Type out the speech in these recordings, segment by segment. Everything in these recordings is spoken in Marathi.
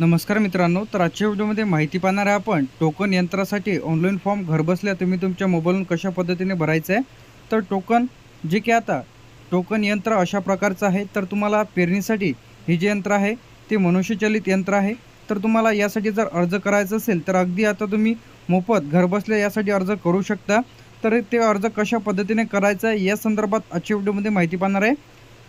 नमस्कार मित्रांनो तर आजच्या व्हिडिओमध्ये माहिती पाहणार आहे आपण टोकन यंत्रासाठी ऑनलाईन फॉर्म घरबसल्या तुम्ही तुमच्या मोबाईलवरून कशा पद्धतीने भरायचं आहे? तर टोकन जे की आता टोकन यंत्र अशा प्रकारचं आहे तर तुम्हाला पेरणीसाठी हे जे यंत्र आहे ते मनुष्यचलित यंत्र आहे. तर तुम्हाला यासाठी जर अर्ज करायचा असेल तर अगदी आता तुम्ही मोफत घरबसल्या यासाठी अर्ज करू शकता. तर ते अर्ज कशा पद्धतीने करायचा आहे या संदर्भात आजच्या व्हिडिओमध्ये माहिती पाहणार आहे.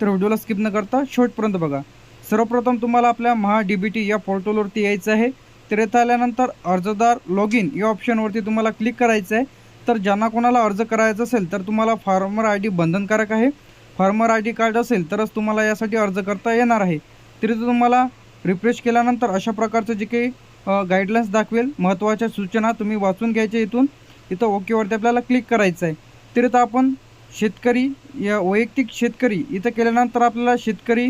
तर व्हिडिओला स्किप न करता शेवटपर्यंत बघा. सर्वप्रथम तुम्हाला आपल्या महा डी बी टी या पोर्टलवरती यायचं आहे. तर येथे आल्यानंतर अर्जदार लॉग इन या ऑप्शनवरती तुम्हाला क्लिक करायचं आहे. तर ज्यांना कोणाला अर्ज करायचा असेल तर तुम्हाला फार्मर आय डी बंधनकारक आहे. फार्मर आय डी कार्ड असेल तरच तुम्हाला यासाठी अर्ज करता येणार आहे. तरी तुम्हाला रिफ्रेश केल्यानंतर अशा प्रकारचं जे काही गाईडलाईन्स दाखवेल महत्त्वाच्या सूचना तुम्ही वाचून घ्यायच्या इथून. इथं ओकेवरती आपल्याला क्लिक करायचं आहे. तर आपण शेतकरी या वैयक्तिक शेतकरी इथं केल्यानंतर आपल्याला शेतकरी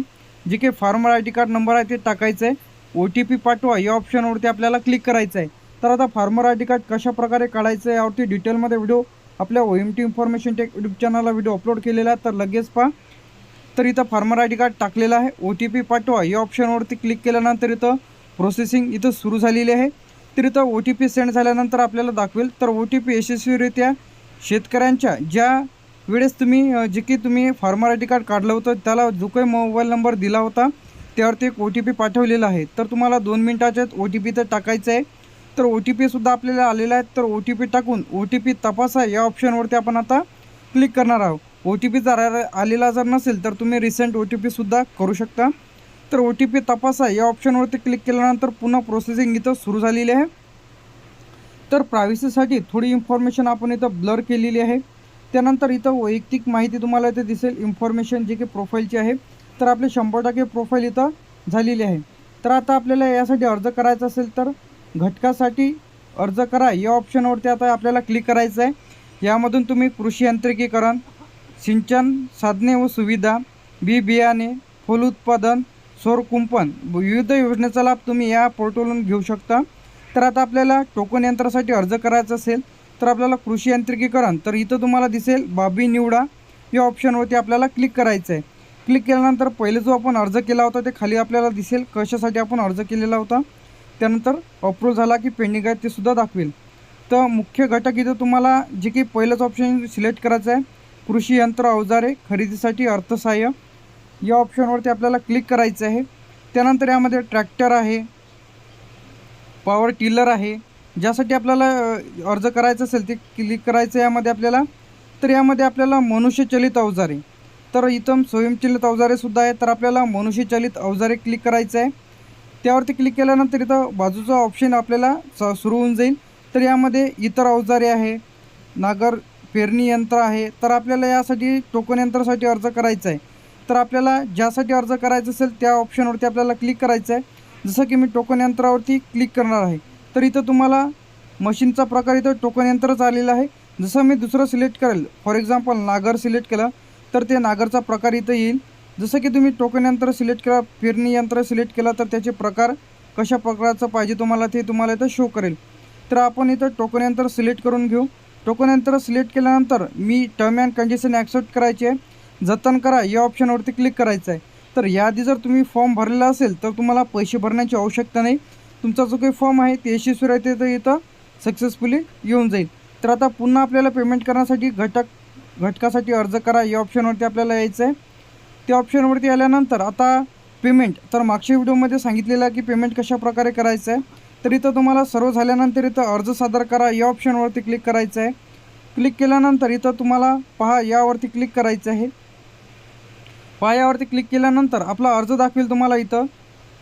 जे काही farmer I D card number आहे ते टाकायचं आहे ओ टी पी पाठवा या ऑप्शनवरती आपल्याला क्लिक करायचं आहे तर आता फार्मर आय डी कार्ड कशाप्रकारे काढायचं आहे यावरती डिटेलमध्ये व्हिडिओ आपल्या O M T information tech YouTube चॅनलला व्हिडिओ अपलोड केलेला आहे. तर लगेच पहा. तर इथं फार्मर आय डी कार्ड टाकलेलं आहे. ओ टी पी पाठवा या ऑप्शनवरती क्लिक केल्यानंतर इथं प्रोसेसिंग इथं सुरू झालेली आहे. तर इथं ओ टी पी सेंड झाल्यानंतर आपल्याला दाखवेल. तर ओ टी पी यशस्वीरित्या शेतकऱ्यांच्या ज्या वेळेस तुम्ही जे की तुम्ही फार्मर आय डी कार्ड काढलं होतं त्याला जो काही मोबाईल नंबर दिला होता त्यावरती एक ओ टी पी पाठवलेला आहे. तर तुम्हाला दोन मिनटाच्यात ओ टी पी तर टाकायचं आहे. तर ओ टी पीसुद्धा आपल्याला आलेला आहे. तर ओ टी पी टाकून ओ टी पी तपासा. या ऑप्शनवरती आपण आता क्लिक करणार आहोत. ओ टी पी जर आ- आलेला जर नसेल तर तुम्ही रिसेंट ओ टी पीसुद्धा करू शकता. तर ओ टी पी तपासा. या ऑप्शनवरती क्लिक केल्यानंतर पुन्हा प्रोसेसिंग इथं सुरू झालेली आहे. तर प्रायव्हसीसाठी थोडी इन्फॉर्मेशन आपण इथं ब्लर केलेली आहे. त्यानंतर इथं वैयक्तिक माहिती तुम्हाला इथे दिसेल इन्फॉर्मेशन जे की प्रोफाईलची आहे. तर आपले शंभर टक्के प्रोफाईल इथं झालेली आहे. तर आता आपल्याला यासाठी अर्ज करायचा असेल तर घटकासाठी अर्ज करा. या ऑप्शनवरती आता आपल्याला क्लिक करायचं आहे. यामधून तुम्ही कृषी यांत्रिकीकरण सिंचन साधने व सुविधा बी बियाणे फुल उत्पादन सौर कुंपण विविध योजनेचा लाभ तुम्ही या पोर्टलवरून घेऊ शकता. तर आता आपल्याला टोकन यंत्रासाठी अर्ज करायचा असेल तर आपल्याला कृषी यांत्रिकीकरण तर इथं तुम्हाला दिसेल बाबी निवडा या ऑप्शनवरती आपल्याला क्लिक करायचं आहे क्लिक केल्यानंतर पहिले जो आपण अर्ज केला होता ते खाली आपल्याला दिसेल कशासाठी आपण अर्ज केलेला होता. त्यानंतर अप्रूव्ह झाला की पेंडिंग आहे ते सुद्धा दाखवेल. तर मुख्य घटक इथं तुम्हाला जे काही पहिलंच ऑप्शन सिलेक्ट करायचं आहे. कृषी यंत्र अवजारे खरेदीसाठी अर्थसहाय्य. या ऑप्शनवरती आपल्याला क्लिक करायचं आहे. त्यानंतर यामध्ये ट्रॅक्टर आहे. पॉवर टिलर आहे. ज्यासाठी आपल्याला अर्ज करायचा असेल ते क्लिक करायचं आहे यामध्ये आपल्याला. तर यामध्ये आपल्याला मनुष्यचलित अवजारे. तर इथं स्वयंचलित अवजारेसुद्धा आहे तर आपल्याला मनुष्यचलित अवजारे क्लिक करायचं आहे. त्यावरती क्लिक केल्यानंतर इथं बाजूचा ऑप्शन आपल्याला स सुरू होऊन जाईल. तर यामध्ये इतर अवजारे आहे. नागर पेरणी यंत्र आहे. तर आपल्याला यासाठी टोकन यंत्रासाठी अर्ज करायचा आहे. तर आपल्याला ज्यासाठी अर्ज करायचा असेल त्या ऑप्शनवरती आपल्याला क्लिक करायचं आहे. जसं की मी टोकन यंत्रावरती क्लिक करणार आहे. तर इथं तुम्हाला मशीनचा प्रकार इथं टोकन यंत्रच आलेलं आहे. जसं मी दुसरं सिलेक्ट करेल फॉर एक्झाम्पल नागर सिलेक्ट केलं तर ते नागरचा प्रकार इथं येईल. जसं की तुम्ही टोकन यंत्र सिलेक्ट केला पेरणी यंत्र सिलेक्ट केला तर त्याचे प्रकार कशा प्रकारचं पाहिजे तुम्हाला ते तुम्हाला इथं शो करेल. तर आपण इथं टोकन यंत्र सिलेक्ट करून घेऊ. टोकन यंत्र सिलेक्ट केल्यानंतर मी टर्म अँड कंडिशन ॲक्सेप्ट करायची आहे. जतन करा या ऑप्शनवरती क्लिक करायचं आहे. तर याआधी जर तुम्ही फॉर्म भरलेला असेल तर तुम्हाला पैसे भरण्याची आवश्यकता नाही. तुमचा जो काही फॉर्म आहे ते यशस्वी राहते तर इथं सक्सेसफुली येऊन जाईल. तर आता पुन्हा आपल्याला पेमेंट करण्यासाठी घटक घटकासाठी अर्ज करा. या ऑप्शनवरती आपल्याला यायचं आहे त्या ऑप्शनवरती आल्यानंतर आता पेमेंट तर मागच्या व्हिडिओमध्ये सांगितलेलं आहे की पेमेंट कशा प्रकारे करायचं आहे तर इथं तुम्हाला सर्व झाल्यानंतर इथं अर्ज सादर करा. या ऑप्शनवरती क्लिक करायचं आहे क्लिक केल्यानंतर इथं तुम्हाला पहा यावरती क्लिक करायचं आहे पहा यावरती क्लिक केल्यानंतर आपला अर्ज दाखवेल तुम्हाला इथं.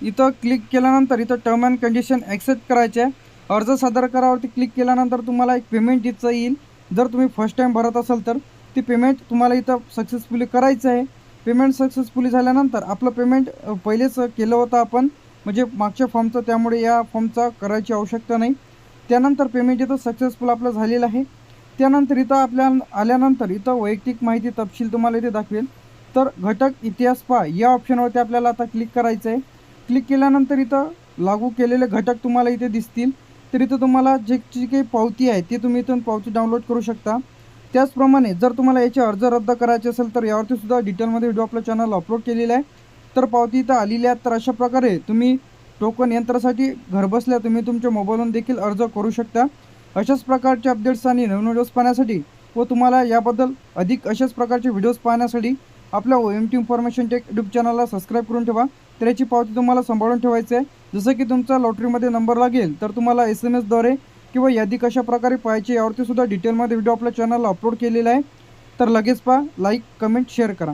इथं क्लिक केल्यानंतर इथं टर्म अँड कंडिशन ॲक्सेप्ट करायचे आहे. अर्ज सादर करावरती क्लिक केल्यानंतर तुम्हाला एक पेमेंट इथं येईल. जर तुम्ही फर्स्ट टाईम भरत असाल तर ती पेमेंट तुम्हाला इथं सक्सेसफुली करायचं आहे. पेमेंट सक्सेसफुली झाल्यानंतर आपलं पेमेंट पहिलेच केलं होतं आपण. म्हणजे मागच्या फॉर्मचं त्यामुळे या फॉर्मचा करायची आवश्यकता नाही. त्यानंतर पेमेंट इथं सक्सेसफुल आपलं झालेलं आहे. त्यानंतर इथं आपल्या आल्यानंतर इथं वैयक्तिक माहिती तपशील तुम्हाला इथे दाखवेल. तर घटक इतिहास पहा. या ऑप्शनवरती आपल्याला आता क्लिक करायचं आहे. क्लिक केल्यानंतर इथं लागू केलेले घटक तुम्हाला इथे दिसतील. तर इथं तुम्हाला जे जी काही पावती आहे ती तुम्ही इथून पावती डाउनलोड करू शकता. त्याचप्रमाणे जर तुम्हाला याचे अर्ज रद्द करायचे असेल तर यावरतीसुद्धा डिटेलमध्ये व्हिडिओ आपल्या चॅनल अपलोड केलेला आहे. तर पावती इथं आलेली आहेत तर अशा प्रकारे तुम्ही टोकन यंत्रासाठी घरबसल्या तुम्ही तुमच्या मोबाईलवरून देखील अर्ज करू शकता. अशाच प्रकारचे अपडेट्स आणि नवीन व्हिडिओज पाहण्यासाठी व तुम्हाला याबद्दल अधिक अशाच प्रकारचे व्हिडिओज पाहण्यासाठी आपल्या O M T information tech YouTube चॅनलला सबस्क्राईब करून ठेवा. तर याची पावती तुम्हाला सांभाळून ठेवायची आहे. जसं की तुमचा लॉटरीमध्ये नंबर लागेल तर तुम्हाला एस एम एसद्वारे किंवा यादी कशा प्रकारे पाहायची यावरती सुद्धा डिटेलमध्ये व्हिडिओ आपल्या चॅनलला अपलोड केलेला आहे. तर लगेच पहा लाईक कमेंट शेअर करा.